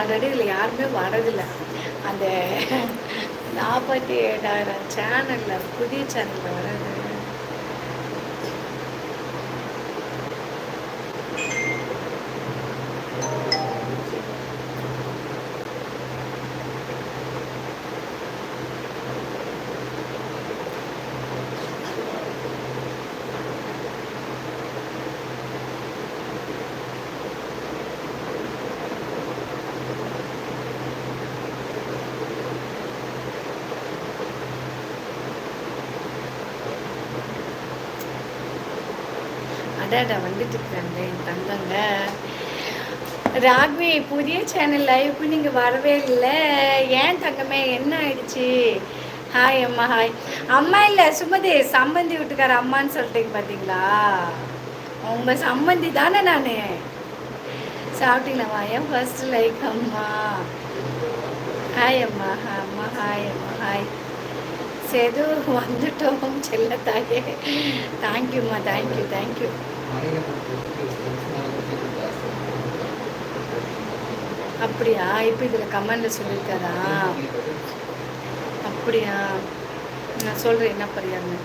Already இதில் யாருமே வரதில்லை. அந்த நாற்பத்தி ஏழாயிரம் சேனலில் புதிய சேனலில் வர அடாடா வந்துட்டு இருக்காங்க என் தங்கங்க. ராக்வி புதிய சேனல் லைவுக்கு நீங்கள் வரவே இல்லை. ஏன் தங்கமே என்ன ஆயிடுச்சு? ஹாய் அம்மா ஹாய் அம்மா இல்லை சுமதி சம்பந்தி வீட்டுக்கார அம்மான்னு சொல்லிட்டீங்க பார்த்தீங்களா உங்கள் சம்பந்தி தானே நான். சாப்பிட்டீங்களா ஏன் ஃபர்ஸ்ட் லைக் அம்மா. ஹாய் அம்மா அம்மா ஹாய் அம்மா ஹாய் சேது வந்துட்டோம் செல்ல தாயே தேங்க்யூம்மா தேங்க்யூ தேங்க்யூ அப்படியா? இப்போ இதில் கமெண்டில் சொல்லியிருக்காரா அப்படியா? நான் சொல்கிறேன் என்ன பரியான்னு.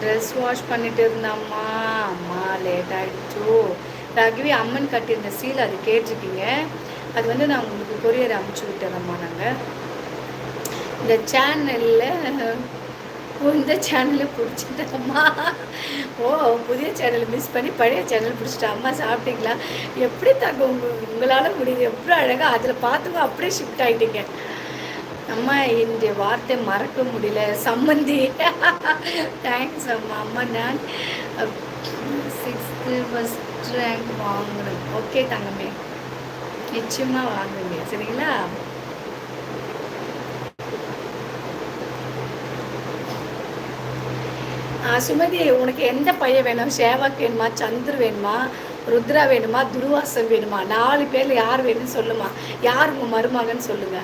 ட்ரெஸ் வாஷ் பண்ணிட்டு இருந்தாம்மா. அம்மா லேட் ஆகிடுச்சு ரகுவி அம்மன் கட்டியிருந்த சீல் அது கேட்டிருக்கீங்க. அது வந்து நான் உங்களுக்கு கொரியர் அமுச்சு விட்டுறேம்மா நாங்கள் இந்த சேனலில் இந்த சேனலை பிடிச்சிட்டாம்மா. ஓ புதிய சேனலை மிஸ் பண்ணி பழைய சேனல் பிடிச்சிட்டா அம்மா சாப்பிட்டீங்களா? எப்படி தாங்க உங்க உங்களால் முடியுது. எவ்வளோ அழகாக அதில் பார்த்துங்க அப்படியே ஷிஃப்ட் ஆகிட்டீங்க அம்மா என்னுடைய வார்த்தை மறக்க முடியல. சம்மந்தி. தேங்க்ஸ் அம்மா. அம்மா நான் சிக்ஸ்த்து ஃபஸ்ட் ரேங்க் வாங்குறேன் ஓகே தங்கமே. நிச்சயமாக வாங்குங்க சரிங்களா? சுமதி உனக்கு எந்த பையன் வேணும்? சேவாக் வேணுமா? சந்திர வேணுமா? ருத்ரா வேணுமா? துருவாசன் வேணுமா? நாலு பேர்ல யார் வேணும்னு சொல்லுமா? யார் உங்க மருமகன்னு சொல்லுங்க.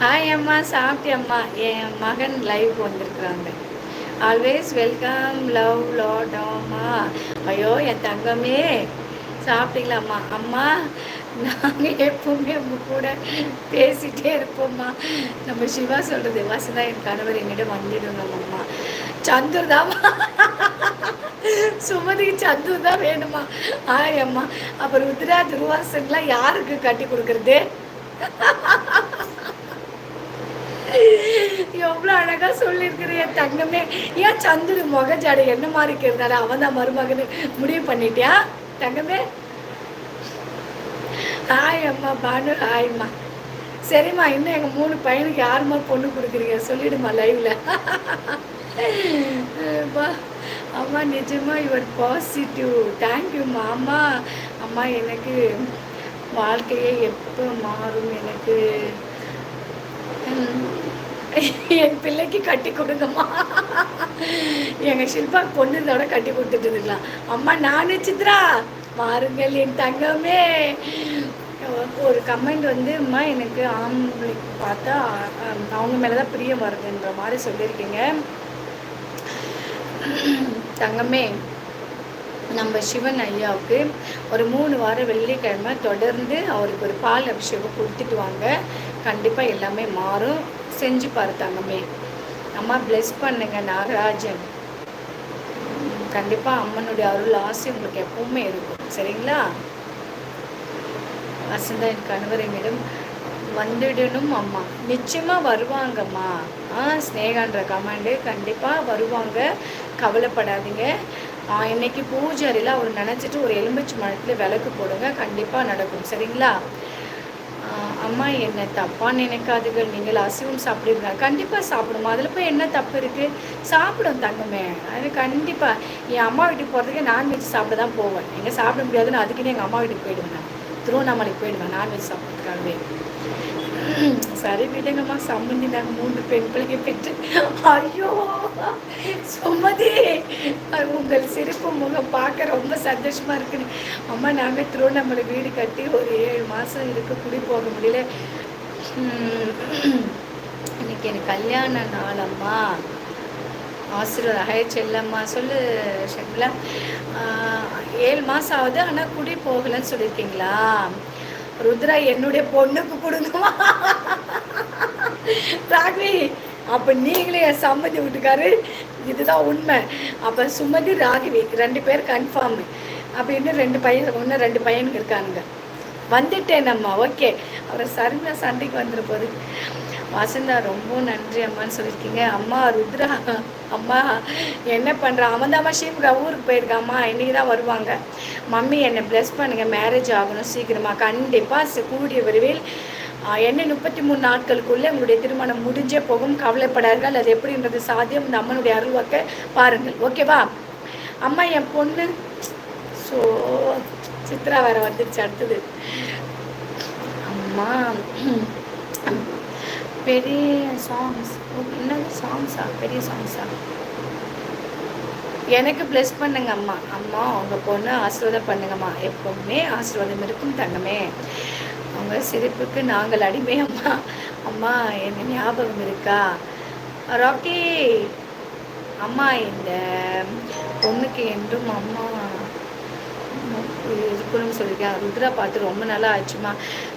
ஹாய் அம்மா சாப்பிட்டியம்மா என் மகன் லைவ் வந்திருக்கிறாங்க. ஆல்வேஸ் வெல்கம் லவ் லாட் அம்மா. ஐயோ என் தங்கமே. சாப்பிட்டீங்களா அம்மா? அம்மா நாங்கள் எப்பவுமே உங்க கூட பேசிகிட்டே இருப்போம்மா. நம்ம சிவா சொல்கிறது வசதா என் கணவர் என்னிடம் வந்துடணும் அம்மா சந்துர் தாம்மா சுமதி சந்துர் தான் வேணுமா? ஆய் அம்மா அப்புறம் ருத்ரா துருவாசன்லாம் யாருக்கு கட்டி கொடுக்கறது? எவ்வளோ அழகா சொல்லியிருக்கிற என் தங்கமே. ஏன் சந்துரு முகஜாடை என்ன மாதிரி இருக்கிறதால அவன் தான் மருமகன்னு முடிவு பண்ணிட்டியா தங்கமே? ஹாய் அம்மா பானு ஹாய்ம்மா சரிம்மா இன்னும் எங்கள் மூணு பையனுக்கு யாருமா பொண்ணு கொடுக்குறீங்க? சொல்லிடுமா லைவில் அம்மா நிஜமா யுவர் பாசிட்டிவ் தேங்க்யூம்மா அம்மா அம்மா எனக்கு வாழ்க்கையே எப்போ மாறும் எனக்கு? என் பிள்ளைக்கு கட்டி கொடுங்கம்மா. எங்கள் ஷில்பா பொண்ணு இதோட கட்டி கொடுத்துட்டு அம்மா நானு சித்ரா. பாருங்கள் என் தங்கமே. ஒரு கமெண்ட் வந்து அம்மா எனக்கு ஆம்பளைக்கு பார்த்தா அவங்க மேலே தான் பிரியம் வருதுன்ற மாதிரி சொல்லியிருக்கீங்க. தங்கமே நம்ம சிவன் ஐயாவுக்கு ஒரு மூணு வாரம் வெள்ளிக்கிழமை தொடர்ந்து அவருக்கு ஒரு பால் அபிஷேகம் கொடுத்துட்டு வாங்க. கண்டிப்பாக எல்லாமே மாறும். செஞ்சு பாரு தங்கமே. அம்மா பிளெஸ் பண்ணுங்க நாகராஜன். கண்டிப்பாக அம்மனுடைய அருள் ஆசை உங்களுக்கு எப்பவுமே இருக்கும். சரிங்களா? வசந்தா என் கணவர் என்னிடம் வந்துடணும் அம்மா. நிச்சயமாக வருவாங்கம்மா. ஆ ஸ்னேகான்ற கமாண்டு கண்டிப்பாக வருவாங்க. கவலைப்படாதீங்க. இன்னைக்கு பூஜாரியில் அவர் நினச்சிட்டு ஒரு எலுமிச்சு மரத்தில் விளக்கு போடுங்க. கண்டிப்பாக நடக்கும். சரிங்களா? அம்மா என்ன தப்பாக நினைக்காதுகள் நீங்கள் அசைவம் சாப்பிடுங்க கண்டிப்பாக சாப்பிடுமா? அதில் போய் என்ன தப்பு இருக்குது சாப்பிடும் தங்கமே. அது கண்டிப்பாக என் அம்மா வீட்டுக்கு போகிறதுக்கு நான்வெஜ் சாப்பிட தான் போவேன். எங்கே சாப்பிட முடியாதுன்னு அதுக்குன்னு எங்கள் அம்மா வீட்டுக்கு போயிடுவேன் நான். திருவண்ணாமலைக்கு போயிடுவேன் நான்வெஜ் சாப்பிட்றதுக்காகவே. சரி விடுங்கம்மா சம்மந்தி நாங்கள் மூணு பெண் பிள்ளைங்க பெற்று. ஐயோ சுமதி உங்கள் சிரிப்பு முகம் பார்க்க ரொம்ப சந்தோஷமா இருக்குன்னு. அம்மா நாங்கள் திருவண்ணாமலை வீடு கட்டி ஒரு ஏழு மாதம் இருக்க. குடி போக முடியல. இன்னைக்கு எனக்கு கல்யாண நாள் அம்மா. ஆசீர்வாதம் ஹே செல்லம்மா சொல்லு ஷெம்லா ஏழு மாதம் ஆகுது ஆனால் குடி போகலன்னு சொல்லியிருக்கீங்களா? ருத்ரா என்னுடைய பொண்ணுக்கு கொடுங்கம்மா. ராகவி அப்போ நீங்களே என் சம்மதி விட்டுக்காரு. இதுதான் உண்மை. அப்போ சுமதி ராகவி ரெண்டு பேர் கன்ஃபார்ம் அப்போ இன்னும் ரெண்டு பையன் இன்னும் ரெண்டு பையனுக்கு இருக்கானுங்க. வந்துட்டேன் நம்ம ஓகே அவரை சரிமா சண்டைக்கு வந்துட போகுது வசந்தா ரொம்ப நன்றி அம்மான்னு சொல்லியிருக்கீங்க. அம்மா ருத்ரா அம்மா என்ன பண்ணுறா அவன் தான் ஊருக்கு போயிருக்காம்மா. இன்றைக்கி தான் வருவாங்க. மம்மி என்னை ப்ளஸ் பண்ணுங்கள் மேரேஜ் ஆகணும் சீக்கிரமாக கண்டிப்பாக கூடிய விரைவில் என்ன முப்பத்தி மூணு நாட்களுக்குள்ளே உங்களுடைய திருமணம் முடிஞ்சே போகும். கவலைப்படார்கள் அது எப்படின்றது சாத்தியம். இந்த அம்மனுடைய அருள்வாக்க பாருங்கள். ஓகேவா அம்மா என் பொண்ணு ஸோ சித்ரா வேற வந்துருச்சு அடுத்தது. அம்மா பெரிய சாங்ஸ் என்னது சாங்ஸா பெரிய சாங்ஸா எனக்கு ப்ளஸ் பண்ணுங்க அம்மா. அம்மா உங்கள் பொண்ணு ஆசீர்வாதம் பண்ணுங்கம்மா. எப்பவுமே ஆசீர்வாதம் இருக்கும் தங்கமே. அவங்க சிரிப்புக்கு நாங்கள் அடிமை அம்மா. அம்மா என்ன ஞாபகம் இருக்கா? ராக்கி அம்மா இந்த பொண்ணுக்கு என்றும் அம்மா இருக்கணும்னு சொல்லியிருக்கேன் ருத்ரா பார்த்து ரொம்ப நல்லா ஆச்சுமா.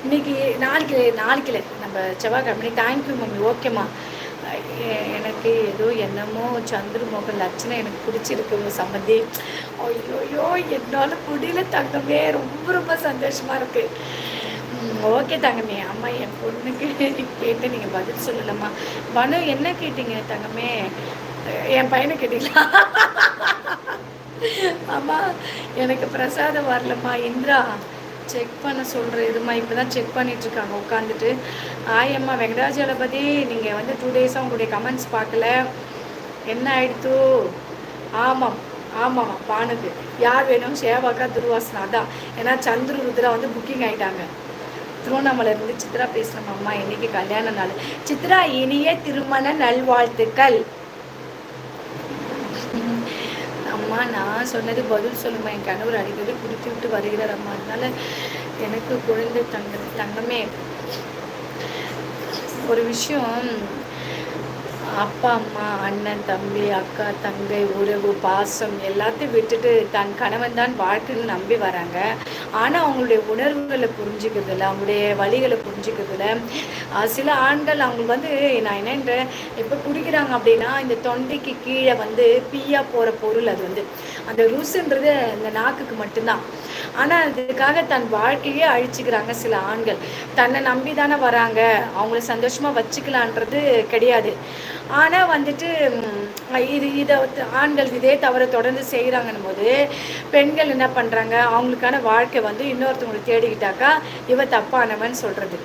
இன்னைக்கு நாளைக்கு நாளைக்கு நம்ம செவ்வாய்க்கிழமை தேங்க்யூ மம்மி ஓகேம்மா எனக்கு ஏதோ என்னமோ சந்திரமோகன் லட்சணம் எனக்கு பிடிச்சிருக்கு சம்மந்தி ஐயோயோ என்னால் முடியல தங்கமே. ரொம்ப ரொம்ப சந்தோஷமாக இருக்குது ஓகே தங்கமே. அம்மா என் பொண்ணுக்கு கேட்டு நீங்கள் பதில் சொல்லலம்மா. பனு என்ன கேட்டீங்க தங்கமே? என் பையனை கேட்டீங்களா? அம்மா எனக்கு பிரசாதம் வரலம்மா. இந்திரா செக் பண்ண சொல்கிற இதுமா இப்போ தான் செக் பண்ணிகிட்ருக்காங்க உட்காந்துட்டு ஆயம்மா வெங்கடாஜலபதி நீங்கள் வந்து டூ டேஸாக உங்களுடைய கமெண்ட்ஸ் பார்க்கல. என்ன ஆயிடுத்து? ஆமாம் ஆமாம் பானுக்கு. யார் வேணும் சேவாக்கா துருவாசனா தான் ஏன்னா சந்துரு ருத்ரா வந்து புக்கிங் ஆகிட்டாங்க இருந்து சித்ரா பேசுகிறோம் அம்மா இன்னைக்கு கல்யாண நாள். சித்ரா இனிய திருமண நல்வாழ்த்துக்கள். அம்மா நான் சொன்னது பதில் சொல்லுமா? என் கணவர் அடிக்கடி குடித்து விட்டு வருகிறார் அம்மா. அதனால எனக்கு குழந்தை தங்க தங்கமே. ஒரு விஷயம் அப்பா அம்மா அண்ணன் தம்பி அக்கா தங்கை உறவு பாசம் எல்லாத்தையும் விட்டுட்டு தன் கணவன் தான் வாழ்க்கைன்னு நம்பி வராங்க. ஆனால் அவங்களுடைய உணர்வுகளை புரிஞ்சுக்கிறதுல அவங்களுடைய வழிகளை புரிஞ்சுக்கிறதுல சில ஆண்கள் அவங்களுக்கு வந்து நான் என்னன்றேன் இப்போ குடிக்கிறாங்க அப்படின்னா இந்த தொண்டைக்கு கீழே வந்து பீயா போகிற பொருள் அது வந்து. அந்த ருசுன்றது இந்த நாக்குக்கு மட்டும்தான். ஆனால் அதுக்காக தன் வாழ்க்கையே அழிச்சுக்கிறாங்க சில ஆண்கள். தன்னை நம்பி தானே வராங்க. அவங்கள சந்தோஷமாக வச்சுக்கலான்றது கிடையாது. ஆனால் வந்துட்டு இது இதை ஆண்கள் இதே தவிர தொடர்ந்து செய்கிறாங்கன்னு போது பெண்கள் என்ன பண்ணுறாங்க அவங்களுக்கான வாழ்க்கை வந்து இன்னொருத்தவங்களை தேடிக்கிட்டாக்கா இவ தப்பானவன் சொல்கிறது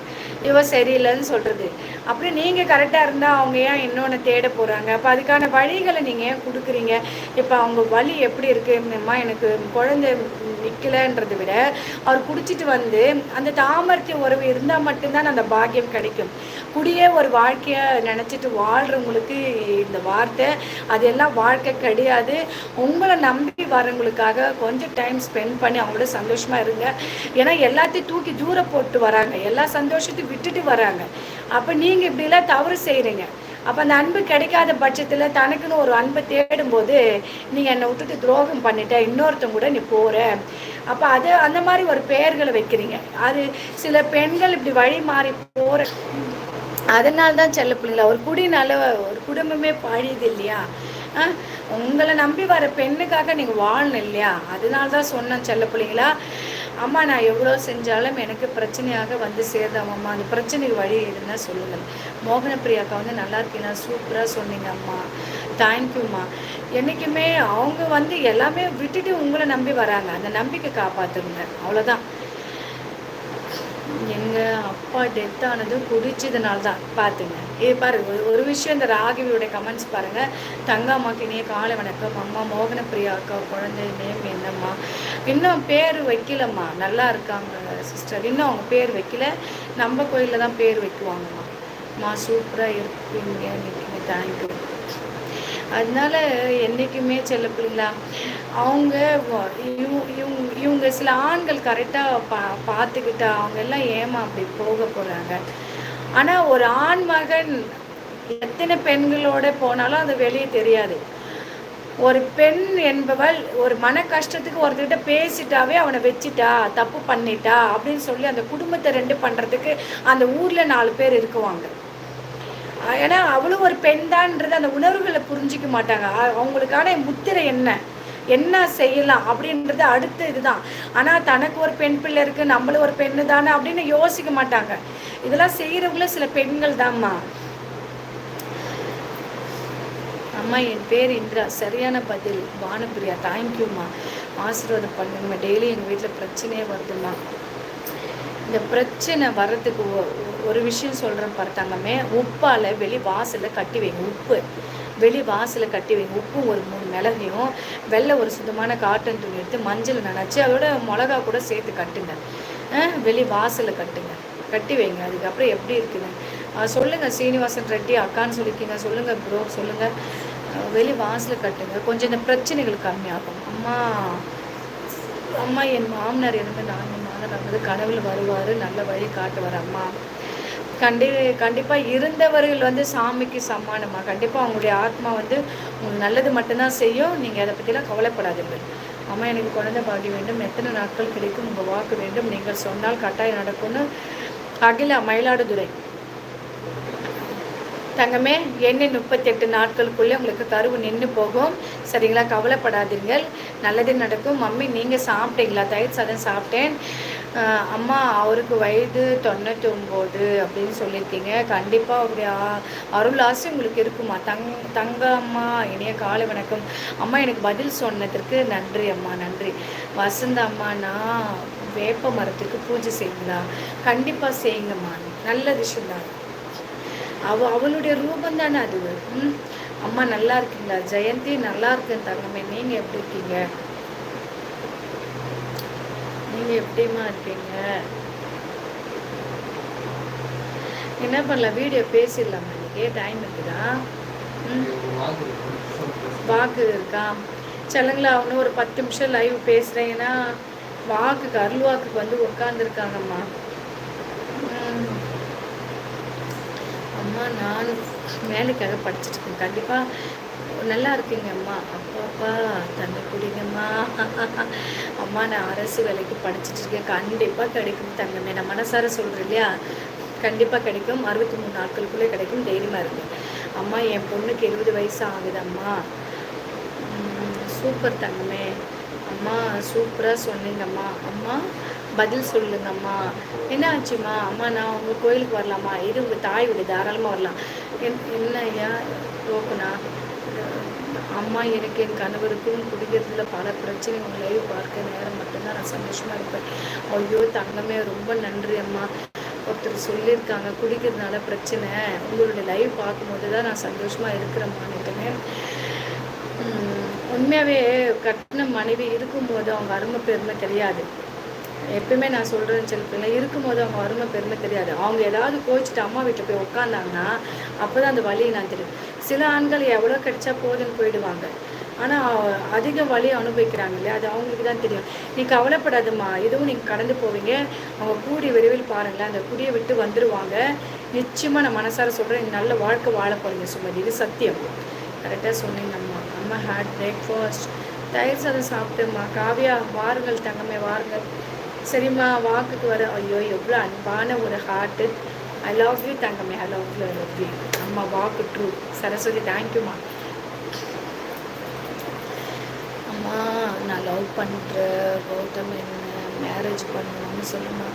இவன் சரியில்லைன்னு சொல்கிறது அப்படி நீங்கள் கரெக்டாக இருந்தால் அவங்க ஏன் இன்னொன்று தேட போகிறாங்க அப்போ அதுக்கான வழிகளை நீங்கள் ஏன் கொடுக்குறீங்க? இப்போ அவங்க வழி எப்படி இருக்குமா எனக்கு குழந்தை நிற்கலைன்றதை விட அவர் குடிச்சிட்டு வந்து அந்த தாமர்த்திய உறவு இருந்தால் மட்டும்தான் அந்த பாக்கியம் கிடைக்கும். குடியே ஒரு வாழ்க்கையை நினச்சிட்டு வாழ்கிறவங்களுக்கு இந்த வார்த்தை அதெல்லாம் வாழ்க்கை கிடையாது. உங்களை நம்பி வரவங்களுக்காக கொஞ்சம் டைம் ஸ்பெண்ட் பண்ணி அவங்களோட சந்தோஷமாக இருங்க. ஏன்னா எல்லாத்தையும் தூக்கி தூரம் போட்டு வராங்க. எல்லா சந்தோஷத்தையும் விட்டுட்டு வராங்க. அப்போ நீங்கள் இப்படிலாம் தவறு செய்கிறீங்க அப்போ அந்த அன்பு கிடைக்காத பட்சத்தில் தனக்குன்னு ஒரு அன்பை தேடும்போது நீங்கள் என்னை விட்டுட்டு துரோகம் பண்ணிட்ட இன்னொருத்தங்க கூட நீ போகிற அப்போ அது அந்த மாதிரி ஒரு பெயர்களை வைக்கிறீங்க. அது சில பெண்கள் இப்படி வழி மாறி போகிற அதனால தான் செல்ல பிள்ளைங்களா ஒரு குடினால ஒரு குடும்பமே பழியுது இல்லையா? உங்களை நம்பி வர பெண்ணுக்காக நீங்கள் வாழணும் இல்லையா? அதனால தான் சொன்னேன் செல்ல பிள்ளைங்களா அம்மா நான் எவ்வளோ செஞ்சாலும் எனக்கு பிரச்சனையாக வந்து அம்மா அந்த பிரச்சனைக்கு வழி இருந்தால் சொல்லுங்கள் மோகன பிரியாக்கா வந்து நல்லா இருக்கீங்களா சூப்பராக சொன்னீங்க அம்மா. தேங்க்யூம்மா என்றைக்குமே அவங்க வந்து எல்லாமே விட்டுட்டு உங்களை நம்பி வராங்க. அந்த நம்பிக்கை காப்பாற்றுங்க அவ்வளோதான் எங்கள் அப்பா டெத் ஆனது குடிச்சதுனால தான் பார்த்துங்க ஏ பாரு ஒரு விஷயம் இந்த ராகவியோட கமெண்ட்ஸ் பாருங்கள் தங்கா இனிய காலை வணக்கம். அம்மா மோகன பிரியா அக்கா குழந்தை நேம் என்னம்மா? இன்னும் பேர் வைக்கலம்மா. நல்லா இருக்காங்க சிஸ்டர் இன்னும் அவங்க பேர் வைக்கல. நம்ம கோயிலில் தான் பேர் வைக்குவாங்கம்மா. மா சூப்பராக இருப்பீங்க. நிற்கிங்க தேங்க்யூ அதனால என்றைக்குமே செல்ல பிள்ளைங்களா அவங்க இவங்க இவங்க சில ஆண்கள் கரெக்டாக பா பார்த்துக்கிட்டா அவங்க எல்லாம் ஏமா அப்படி போக போகிறாங்க ஆனால் ஒரு ஆண் மகன் எத்தனை பெண்களோட போனாலும் அது வெளியே தெரியாது. ஒரு பெண் என்பவள் ஒரு மன கஷ்டத்துக்கு ஒருத்தர்கிட்ட பேசிட்டாவே அவனை வச்சுட்டா தப்பு பண்ணிட்டா அப்படின்னு சொல்லி அந்த குடும்பத்தை ரெண்டு பண்ணுறதுக்கு அந்த ஊரில் நாலு பேர் இருக்குவாங்க. ஏன்னா அவளும் ஒரு பெண் தான்ன்றது அந்த உணர்வுகளை புரிஞ்சிக்க மாட்டாங்க. அவங்களுக்கான முத்திரை என்ன? என்ன செய்யலாம் அப்படின்றது அடுத்த இதுதான். ஆனால் தனக்கு ஒரு பெண் பிள்ளை இருக்குது நம்மளும் ஒரு பெண்ணு தானே அப்படின்னு யோசிக்க மாட்டாங்க. இதெல்லாம் செய்கிறவங்கள சில பெண்கள் தான்மா. அம்மா என் பேர் இந்திரா. சரியான பதில். பானுபிரியா தேங்க்யூம்மா ஆசீர்வாதம் பண்ணுங்கம்மா. டெய்லி எங்கள் வீட்டில் பிரச்சனையே வருதுமா இந்த பிரச்சனை வர்றதுக்கு ஒரு விஷயம் சொல்கிறேன் பார்த்தாங்கமே உப்பால் வெளி வாசலில் கட்டி வைங்க உப்பு. வெளி வாசலில் கட்டி வைங்க. உப்பும் ஒரு மூணு மிளகையும் வெள்ளை ஒரு சுத்தமான காட்டன் துணி எடுத்து மஞ்சள் நினச்சி அதோட மிளகா கூட சேர்த்து கட்டுங்க. வெளி வாசலில் கட்டுங்க. கட்டி வைங்க. அதுக்கப்புறம் எப்படி இருக்குதுங்க சொல்லுங்கள் சீனிவாசன் ரெட்டி அக்கான்னு சொல்லிக்கிங்க சொல்லுங்கள் ப்ரோ சொல்லுங்கள் வெளி வாசலில் கட்டுங்க. கொஞ்சம் இந்த பிரச்சனைகள் கம்மியாகும் அம்மா அம்மா என் மாமனார் இருந்து நான் மாமனார் வந்து கனவில் வருவார். நல்ல வழி காட்டுவார் அம்மா. கண்டி கண்டிப்பாக இருந்தவர்கள் வந்து சாமிக்கு சமானமாக கண்டிப்பாக அவங்களுடைய ஆத்மா வந்து உங்களுக்கு நல்லது மட்டும்தான் செய்யும். நீங்கள் அதை பற்றிலாம் கவலைப்படாதீர்கள். அம்மா எனக்கு குழந்தை பாக்கி வேண்டும். எத்தனை நாட்கள் கிடைக்கும்? உங்கள் வாக்கு வேண்டும். நீங்கள் சொன்னால் கட்டாயம் நடக்கும்னு அகில மயிலாடுதுறை. தங்கமே என்ன முப்பத்தெட்டு நாட்களுக்குள்ளே உங்களுக்கு கருவு நின்று போகும். சரிங்களா? கவலைப்படாதீர்கள். நல்லது நடக்கும். மம்மி நீங்கள் சாப்பிட்டீங்களா? தயிர் சாதம் சாப்பிட்டேன். அம்மா அவருக்கு வயது தொண்ணூற்றி ஒம்பது அப்படின்னு சொல்லியிருக்கீங்க. கண்டிப்பாக அவருடைய அருள் ஆசை உங்களுக்கு இருக்குமா? தங் தங்க அம்மா இனிய காலை வணக்கம். அம்மா எனக்கு பதில் சொன்னதற்கு நன்றி அம்மா நன்றி. வசந்த அம்மானா வேப்ப மரத்துக்கு பூஜை செய்யுங்களா? கண்டிப்பாக செய்யுங்கம்மா. நல்ல விஷயம்தான். அவ அவளுடைய ரூபம் தானே அது? அம்மா நல்லா இருக்கீங்களா? ஜெயந்தி நல்லா இருக்கேன் தங்கமே. நீங்கள் எப்படி இருக்கீங்க? நீங்கள் எப்படிமா இருக்கீங்க? என்ன பண்ணலாம் வீடியோ பேசிடலாம்? இன்னைக்கு டைம் இருக்குதா? வாக்கு இருக்கா? சிலங்களா அவனு ஒரு பத்து நிமிஷம் லைவ் பேசுகிறீங்கன்னா வாக்குக்கு அருள்வாக்குக்கு வந்து உட்காந்துருக்காங்கம்மா அம்மா நான் வேலைக்காக படிச்சுட்டு கண்டிப்பாக நல்லா இருக்கீங்க அம்மா அப்பாப்பா அப்பா தண்ணி குடிங்கம்மா. அம்மா நான் அரசு வேலைக்கு படிச்சுட்டு இருக்கேன் கண்டிப்பாக கிடைக்கும் தங்கமே. நான் மனசார சொல்கிறேன் இல்லையா? கண்டிப்பாக கிடைக்கும். அறுபத்தி மூணு நாட்களுக்குள்ளே கிடைக்கும். தைரியமாக இருக்கு அம்மா என் பொண்ணுக்கு எழுபது வயசு ஆகுது அம்மா சூப்பர் தங்கமே. அம்மா சூப்பராக சொன்னீங்கம்மா. அம்மா பதில் சொல்லுங்கம்மா. என்ன ஆச்சும்மா? அம்மா நான் உங்கள் கோயிலுக்கு வரலாமா? இது உங்கள் தாய் விடு தாராளமாக வரலாம். என் என்ன ஐயா ரோக்குனா அம்மா எனக்கு என் கணவருக்கும் குடிக்கிறதுல பல பிரச்சனை உங்கள் லைவ் பார்க்க நேரம் மட்டும்தான். நான் சந்தோஷமாக இருப்பேன். ஐயோ தங்கமே ரொம்ப நன்றி அம்மா. ஒருத்தர் சொல்லியிருக்காங்க குடிக்கிறதுனால பிரச்சனை. உங்களுடைய லைவ் பார்க்கும்போது தான் நான் சந்தோஷமாக இருக்கிறேம்மான்னுட்டுன்னு உண்மையாகவே கட்டின மனைவி இருக்கும்போது அவங்க அருமை பெருமை தெரியாது. எப்பயுமே நான் சொல்கிறேன்னு சில இருக்கும்போது அவங்க அருமை பெருமை தெரியாது. அவங்க ஏதாவது கோச்சிட்டு அம்மா வீட்டில் போய் உட்காந்தாங்கன்னா அப்போ தான் அந்த வழியை நான் தெரியும். சில ஆண்கள் எவ்வளோ கிடைச்சா போதுன்னு போயிடுவாங்க. ஆனால் அதிக வழி அனுபவிக்கிறாங்க இல்லையா? அது அவங்களுக்கு தான் தெரியும். நீ கவலைப்படாதம்மா. இதுவும் நீங்கள் கடந்து போவீங்க. அவங்க கூடி விரைவில் பாருங்களேன். அந்த குடியை விட்டு வந்துடுவாங்க நிச்சயமாக நான் மனசார சொல்கிறேன் நல்ல வாழ்க்கை வாழ போகிறீங்க சுமதி. இது சத்தியம். கரெக்டாக சொன்னீங்க அம்மா. அம்மா ஹேட் பிரேக்ஃபாஸ்ட் தயிர் சாதம் சாப்பிட்டுமா காவியா வாருங்கள் தங்கமே வாருங்கள். சரிம்மா வாக்குக்கு வர. ஐயோ எவ்வளோ அன்பான ஒரு ஹார்ட்டு ஐ லவ் யூ தங்கமே. I love you I love you அம்மா வாக்கு ட்ரூ சரஸ்வதி தேங்க்யூம்மா அம்மா நான் லவ் பண்ணுற கௌதம் என்ன மேரேஜ் பண்ணணும்னு சொல்லுமா.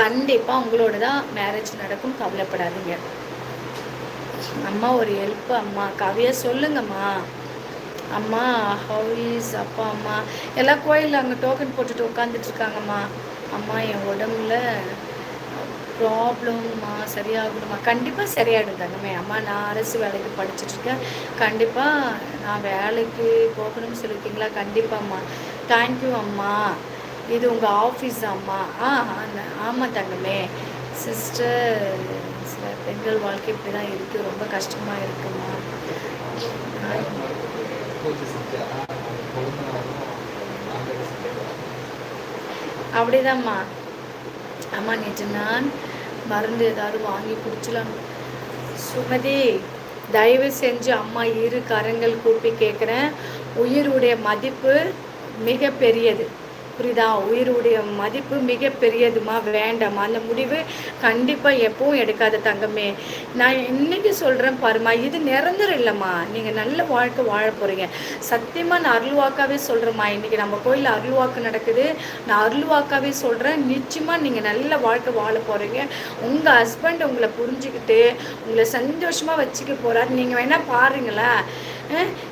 கண்டிப்பாக உங்களோட தான் மேரேஜ் நடக்கும். கவலைப்படாதீங்க. அம்மா ஒரு ஹெல்ப் அம்மா. கவியா சொல்லுங்கம்மா. அம்மா ஹவுஸ் அப்பா அம்மா. எல்லா கோயிலில் அங்கே டோக்கன் போட்டுட்டு உட்காந்துட்டு இருக்காங்கம்மா. அம்மா என் உடம்புல ப்ராப்ளம்மா சரியாகணுமா? கண்டிப்பாக சரியாயிடும் தங்கமே. அம்மா நான் அரசு வேலைக்கு படிச்சுட்ருக்கேன். கண்டிப்பாக நான் வேலைக்கு போகணும்னு சொல்லியிருக்கீங்களா கண்டிப்பாம்மா தேங்க்யூ அம்மா. இது உங்கள் ஆஃபீஸ் அம்மா. ஆ ஆமாம் தங்கமே. சிஸ்டர் பெண்கள் வாழ்க்கை இப்படி தான் இருக்குது ரொம்ப கஷ்டமாக இருக்குமா? அப்படிதாம்மா. அம்மா நேற்று நான் மருந்து ஏதாவது வாங்கி குடிச்சலாம் சுமதி தயவு செஞ்சு அம்மா இரு கரங்கள் கூப்பி கேட்குறேன் உயிருடைய மதிப்பு மிக பெரியது புரியுதா? உயிருடைய மதிப்பு மிக பெரியதுமா வேண்டாமா? அந்த முடிவு கண்டிப்பாக எப்பவும் எடுக்காத தங்கமே. நான் இன்னைக்கு சொல்கிறேன் பாருமா இது நிரந்தரம் இல்லைம்மா. நீங்கள் நல்ல வாழ்க்கை வாழ போகிறீங்க சத்தியமாக நான் அருள்வாக்காவே சொல்கிறேம்மா இன்றைக்கி நம்ம கோயிலில் அருள்வாக்கு நடக்குது. நான் அருள்வாக்காவே சொல்கிறேன் நிச்சயமாக நீங்கள் நல்ல வாழ்க்கை வாழ போகிறீங்க உங்கள் ஹஸ்பண்ட் உங்களை புரிஞ்சுக்கிட்டு உங்களை சந்தோஷமாக வச்சுக்க போகிறாரு நீங்கள் வேணால் பாருங்களேன்.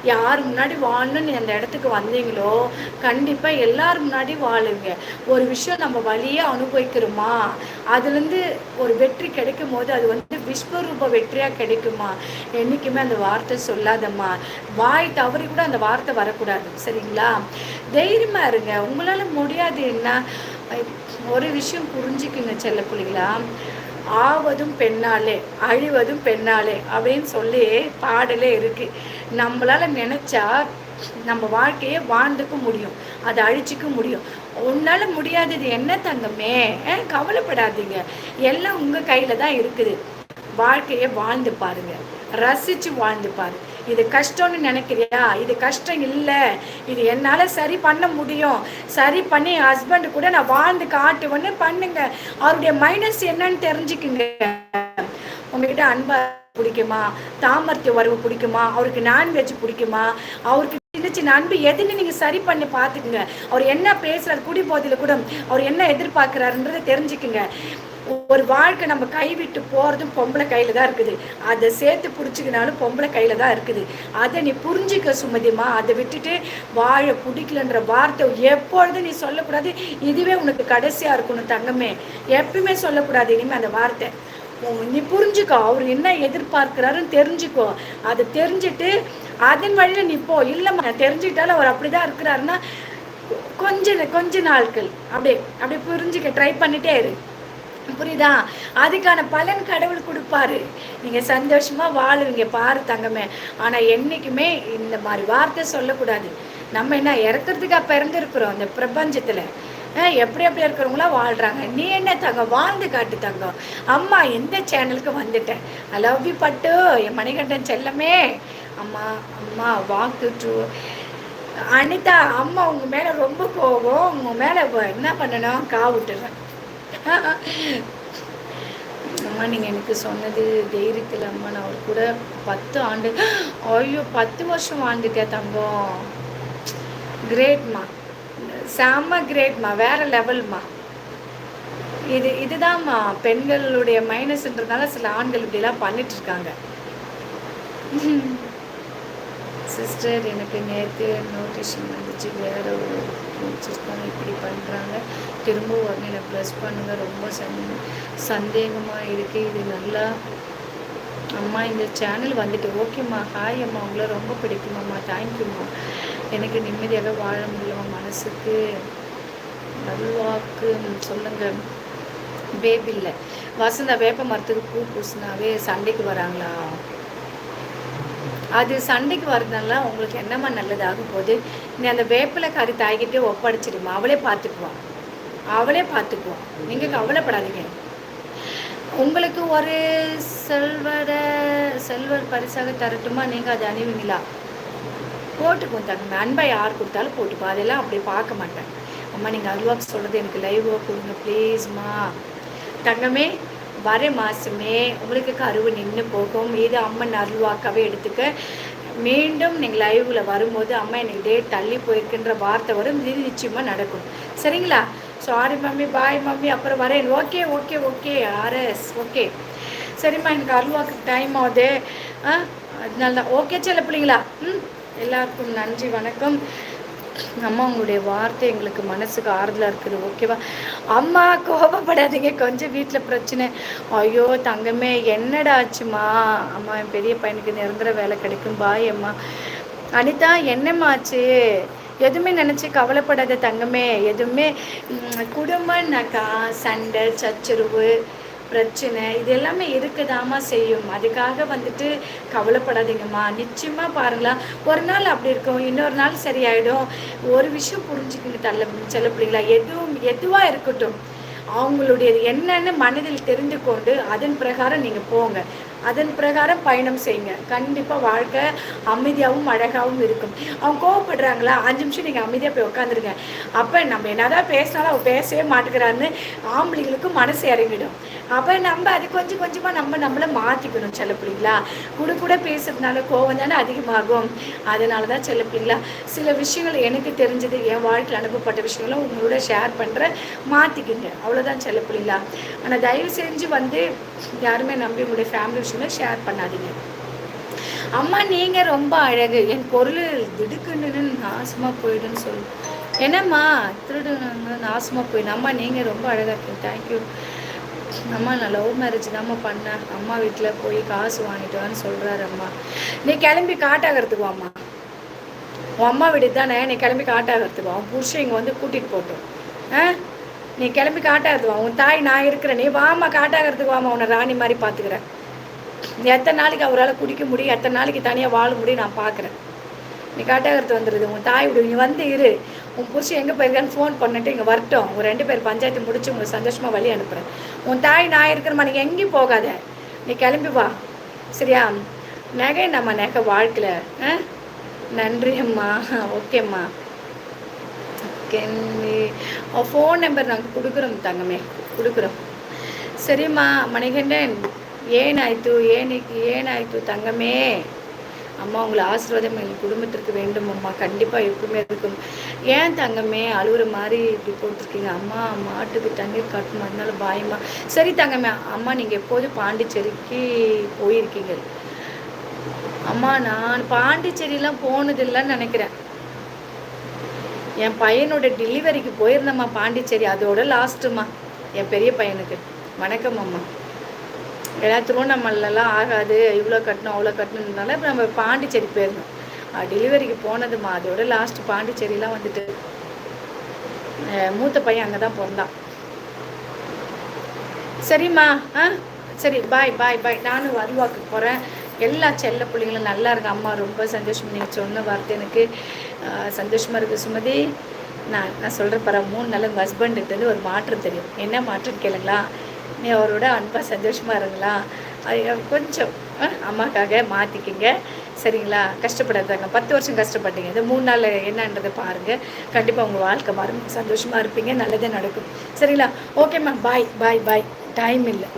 யார் முன்னாடி வாழணும்னு அந்த இடத்துக்கு வந்தீங்களோ கண்டிப்பாக எல்லார் முன்னாடி வாழுங்க. ஒரு விஷயம் நம்ம வழியே அனுபவிக்கிறோமா? அதுலேருந்து ஒரு வெற்றி கிடைக்கும் போது அது வந்து விஸ்வரூப வெற்றியாக கிடைக்குமா? என்றைக்குமே அந்த வார்த்தை சொல்லாதம்மா. வாய் தவறி கூட அந்த வார்த்தை வரக்கூடாது. சரிங்களா? தைரியமாக இருங்க. உங்களால் முடியாது என்ன? ஒரு விஷயம் புரிஞ்சுக்குங்க செல்ல பிள்ளைங்களா ஆவதும் பெண்ணாலே அழிவதும் பெண்ணாலே அப்படின்னு சொல்லி பாடலே இருக்கு. நம்மளால நினைச்சா நம்ம வாழ்க்கையை வாழ்ந்துக்க முடியும். அதை அழிச்சிக்க முடியும். உன்னால முடியாதது என்ன தங்கமே? கவலைப்படாதீங்க. எல்லாம் உங்க கையில தான் இருக்குது. வாழ்க்கையை வாழ்ந்து பாருங்க. ரசிச்சு வாழ்ந்து பாருங்க இது கஷ்டம்னு நினைக்கிறியா? இது கஷ்டம் இல்லை. இது என்னால் சரி பண்ண முடியும். சரி பண்ணி ஹஸ்பண்டு கூட நான் வாழ்ந்து காட்டுவேன்னு பண்ணுங்க. அவருடைய மைனஸ் என்னன்னு தெரிஞ்சுக்குங்க. உங்ககிட்ட அன்பா பிடிக்குமா? தாமர்த்திய உறவு பிடிக்குமா? அவருக்கு நான்வெஜ் பிடிக்குமா? அவருக்கு சின்ன சின்ன அன்பு எதுன்னு நீங்கள் சரி பண்ணி பார்த்துக்குங்க. அவர் என்ன பேசுகிறார் குடி போதில் கூட அவர் என்ன எதிர்பார்க்குறாருன்றதை தெரிஞ்சுக்குங்க. ஒரு வாழ்க்கை நம்ம கைவிட்டு போகிறதும் பொம்பளை கையில் தான் இருக்குது. அதை சேர்த்து பிடிச்சிக்கினாலும் பொம்பளை கையில் தான் இருக்குது. அதை நீ புரிஞ்சிக்க சுமதிமா. அதை விட்டுட்டு வாழ பிடிக்கலன்ற வார்த்தை எப்பொழுதும் நீ சொல்லக்கூடாது. இதுவே உனக்கு கடைசியாக இருக்கணும் தங்கமே. எப்பயுமே சொல்லக்கூடாது இனிமேல் அந்த வார்த்தை. நீ புரிஞ்சுக்கோ. அவர் என்ன எதிர்பார்க்கிறாருன்னு தெரிஞ்சுக்கோ. அதை தெரிஞ்சுட்டு அதன் வழியில் நீ போ. இல்லைம்மா தெரிஞ்சுக்கிட்டாலும் அவர் அப்படிதான் இருக்கிறாருன்னா கொஞ்ச கொஞ்ச நாட்கள். அப்படியே அப்படியே புரிஞ்சுக்க ட்ரை பண்ணிட்டே இரு. புரியுதா? அதுக்கான பலன் கடவுள் கொடுப்பாரு. நீங்கள் சந்தோஷமாக வாழுவீங்க பாரு தங்கமே. ஆனால் என்றைக்குமே இந்த மாதிரி வார்த்தை சொல்லக்கூடாது. நம்ம என்ன இறக்கிறதுக்கா பிறந்திருக்கிறோம் அந்த பிரபஞ்சத்தில். எப்படி எப்படி இருக்கிறவங்களாம் வாழ்கிறாங்க நீ என்ன தங்கம்? வாழ்ந்து காட்டு தங்கம். அம்மா எந்த சேனலுக்கு வந்துட்டேன் ஐ லவ் யூ பட்டு. என் மணிகண்டன் செல்லமே. அம்மா அம்மா வாக்கு டூ அனிதா அம்மா உங்கள் மேலே ரொம்ப கோபம். உங்கள் மேலே என்ன பண்ணணும்? கா விட்டுறேன். அம்மா நீங்கள் எனக்கு சொன்னது தைரியத்தில் அம்மா நான் அவர் கூட பத்து ஆண்டு ஐயோ பத்து வருஷம் வாழ்ந்துட்டேன் தங்கம் கிரேட்மா செம்ம கிரேட்மா வேற லெவல்மா இது இதுதான்மா. பெண்களுடைய மைனஸ்ன்றதுனால சில ஆண்கள் இப்படிலாம் பண்ணிட்டு இருக்காங்க சிஸ்டர் எனக்கு நேற்று நோட்டிஷன் வந்துச்சு. வேற ஒரு வச்சுருக்காங்க இப்படி பண்ணுறாங்க திரும்ப உடனே ப்ரெஸ் ப்ளஸ் பண்ணுங்கள் ரொம்ப சந் சந்தேகமாக இருக்குது இது நல்லா அம்மா இந்த சேனல் வந்துட்டு ஓகேம்மா ஹாய் அம்மா உங்களை ரொம்ப பிடிக்குமாம்மா தேங்க்யூம்மா எனக்கு நிம்மதியாக வாழ முடியலம்மா மனசுக்கு. நல்வாக்கு சொல்லுங்கள் பேபில்லை வசந்த வேப்ப மரத்துக்கு பூ பூசினாவே சண்டைக்கு வராங்களா? அது சண்டைக்கு வரதுனால உங்களுக்கு என்னம்மா நல்லதாகும் போது நீ அந்த வேப்பிலை கறி தாய்கிட்டே ஒப்படைச்சிடுமா? அவளே பார்த்துக்குவான் அவளே பார்த்துக்குவான் நீங்கள் கவலைப்படாதீங்க. உங்களுக்கு ஒரு செல்வரை செல்வர் பரிசாக தரட்டுமா? நீங்கள் அதை அணிவீங்களா? போட்டுக்குவோம் தங்க அன்பை யார் கொடுத்தாலும் போட்டுப்போம் அதெல்லாம் அப்படியே பார்க்க மாட்டேன். அம்மா நீங்கள் அல்வாக்கு சொல்கிறது எனக்கு லைவாக கொடுங்க ப்ளீஸ்மா தங்கமே வர மாதமே உங்களுக்கு கருவு நின்று போகும். இது அம்மன் அருள்வாக்காகவே எடுத்துக்க. மீண்டும் நீங்கள் லைவில் வரும்போது அம்மா எனக்கு டேட் தள்ளி போயிருக்குன்ற வார்த்தை வரும். இது நிச்சயமாக நடக்கும். சரிங்களா? Sorry mummy. Bye mummy. அப்புறம் வரேன். ஓகே ஓகே ஓகே ஆர்எஸ். ஓகே சரிம்மா எனக்கு அருள்வாக்கு டைம் ஆகுது. ஆ அதனால தான் ஓகே சில பிள்ளைங்களா? ம் எல்லாருக்கும் நன்றி வணக்கம். அம்மா உங்களுடைய வார்த்தை எங்களுக்கு மனசுக்கு ஆறுதலாக இருக்குது ஓகேவா? அம்மா கோபப்படாதீங்க. கொஞ்சம் வீட்டில் பிரச்சனை. ஐயோ தங்கமே என்னடா ஆச்சுமா? அம்மா என் பெரிய பையனுக்கு நிரந்தர வேலை கிடைக்கும். பாய் அம்மா. அனிதா என்னம்மாச்சு எதுவுமே நினச்சி கவலைப்படாத தங்கமே. எதுவுமே குடும்பம்னாக்கா சண்டை சச்சரவு பிரச்சனை இது எல்லாமே இருக்குதாமா செய்யும். அதுக்காக வந்துட்டு கவலைப்படாதீங்கம்மா. நிச்சயமாக பாருங்களா ஒரு நாள் அப்படி இருக்கும். இன்னொரு நாள் சரியாயிடும். ஒரு விஷயம் புரிஞ்சுக்கிங்க தள்ள செல்ல பிள்ளைங்களா எதுவும் எதுவாக இருக்கட்டும். அவங்களுடைய என்னன்னு மனதில் தெரிந்து கொண்டு அதன் பிரகாரம் நீங்கள் போங்க. அதன் பிரகாரம் பயணம் செய்யுங்க. கண்டிப்பாக வாழ்க்கை அமைதியாகவும் அழகாகவும் இருக்கும். அவங்க கோவப்படுறாங்களா? அஞ்சு நிமிஷம் நீங்கள் அமைதியாக போய் உட்காந்துருங்க அப்போ நம்ம என்னதான் பேசினாலும் அவள் பேசவே மாட்டேங்கிறான்னு ஆம்பளைங்களுக்கும் மனசு இறங்கிடும். அப்போ நம்ம அது கொஞ்சம் கொஞ்சமாக நம்ம நம்மளை மாற்றிக்கணும் செல்ல பிள்ளைங்களா? கூட கூட பேசுறதுனால கோவம் தானே அதிகமாகும். அதனால தான் செல்ல பிள்ளைங்களா சில விஷயங்கள் எனக்கு தெரிஞ்சது என் வாழ்க்கையில் அனுப்பப்பட்ட விஷயங்களை உங்களோட ஷேர் பண்ணுறேன் மாற்றிக்கிங்க அவ்வளோதான் செல்ல பிள்ளைங்களா. ஆனால் தயவு செஞ்சு வந்து யாருமே நம்பி உங்களுடைய ஃபேமிலி விஷயங்களை ஷேர் பண்ணாதீங்க. அம்மா நீங்கள் ரொம்ப அழகு. என் பொருள் திடுக்குன்னு நாசமாக போயிடுன்னு சொல்லு. என்னம்மா? திருடு நாசமாக போயிடும் அம்மா நீங்கள் ரொம்ப அழகாக இருக்கீங்க. தேங்க்யூ அம்மா நான் லவ் மேரேஜ் தாம்மா பண்ணேன். அம்மா வீட்டில் போய் காசு வாங்கிட்டு வான்னு சொல்கிறாரு அம்மா. நீ கிளம்பி காட்டாகிறதுக்கு வாம்மா. உன் அம்மா வீடு தானே நீ கிளம்பி காட்டாகிறதுக்கு வா. உன் புருஷன் இங்கே வந்து கூட்டிகிட்டு போட்டோம். ஆ? நீ கிளம்பி காட்டாகிறது வா. உன் தாய் நான் இருக்கிறேன். நீ வாமா காட்டாகிறதுக்கு வாமா உன்னை ராணி மாதிரி பார்த்துக்கிறேன் எத்தனை நாளைக்கு அவரால் குடிக்க முடியும்? எத்தனை நாளைக்கு தனியாக வாழ முடியும்? நான் பார்க்குறேன் நீ காட்டாகிறது வந்துடுது உன் தாய் விடு. நீ வந்து இரு. உன் புருஷன் எங்கே போயிருக்கான்னு ஃபோன் பண்ணிட்டு இங்கே வரட்டும் ஒரு ரெண்டு பேர் பஞ்சாயத்து முடிச்சு உங்களுக்கு சந்தோஷமாக வழி அனுப்புகிறேன் உன் தாய் நான் இருக்கிறமா நீ எங்கேயும் போகாத நீ கிளம்பி வா சரியா நகை நம்ம நகை வாழ்க்கையில் ஆ நன்றி அம்மா ஓகேம்மா ஃபோன் நம்பர் நாங்கள் கொடுக்குறோம் தங்கமே கொடுக்குறோம் ಸರಿಮ್ಮ ಮನೆಗಂಡನ್ ಏನಾಯಿತು ಏನಕ್ಕೆ ಏನಾಯಿತು தங்கமே அம்மா உங்களை ஆசீர்வாதம் எங்கள் குடும்பத்திற்கு வேண்டும் அம்மா. கண்டிப்பாக எப்பவுமே இருக்கும். ஏன் தங்கமே? அழுகுற மாதிரி இப்படி போட்டிருக்கீங்க. அம்மா மாட்டுக்கு தண்ணீர் காட்டுமா அதனால பாயமா? சரி தங்கமே அம்மா நீங்கள் எப்போது பாண்டிச்சேரிக்கு போயிருக்கீங்க? அம்மா நான் பாண்டிச்சேரியெலாம் போனதில்லைன்னு நினைக்கிறேன். என் பையனோட டெலிவரிக்கு போயிருந்தேம்மா பாண்டிச்சேரி. அதோட லாஸ்ட்டுமா என் பெரிய பையனுக்கு. வணக்கம் அம்மா. ஏன்னா திருவண்ணாமலைலாம் ஆகாது. இவ்வளோ கட்டணும் அவ்வளோ கட்டணுன்றனால இப்போ நம்ம பாண்டிச்சேரி போயிருந்தோம் டெலிவரிக்கு போனதுமா அதோட லாஸ்ட் பாண்டிச்சேரிலாம் வந்துட்டு மூத்த பையன் அங்கே தான் பிறந்தான். சரிம்மா ஆ சரி பாய் பாய் பாய் நானும் வருவாக்கு போகிறேன் எல்லா செல்ல பிள்ளைங்களும் நல்லா இருக்கு அம்மா ரொம்ப சந்தோஷம். நீங்கள் சொன்ன வார்த்தை எனக்கு சந்தோஷமாக இருக்குது சுமதி நான் நான் சொல்கிறேன் பாரு மூணு நாள் உங்கள் ஹஸ்பண்டுட்டு ஒரு மாற்றம் தெரியும். என்ன மாற்றம்னு கேளுங்களா? நீ அவரோட அன்பாக சந்தோஷமாக இருங்களா? கொஞ்சம் ஆ, அம்மாக்காக மாற்றிக்கிங்க சரிங்களா? கஷ்டப்படாதாங்க. பத்து வருஷம் கஷ்டப்பட்டீங்க. இந்த மூணு நாள் என்னன்றதை பாருங்கள் கண்டிப்பாக உங்கள் வாழ்க்கை மாறும். சந்தோஷமாக இருப்பீங்க. நல்லதே நடக்கும். சரிங்களா? ஓகேம்மா பாய் பாய் பாய் டைம் இல்லை.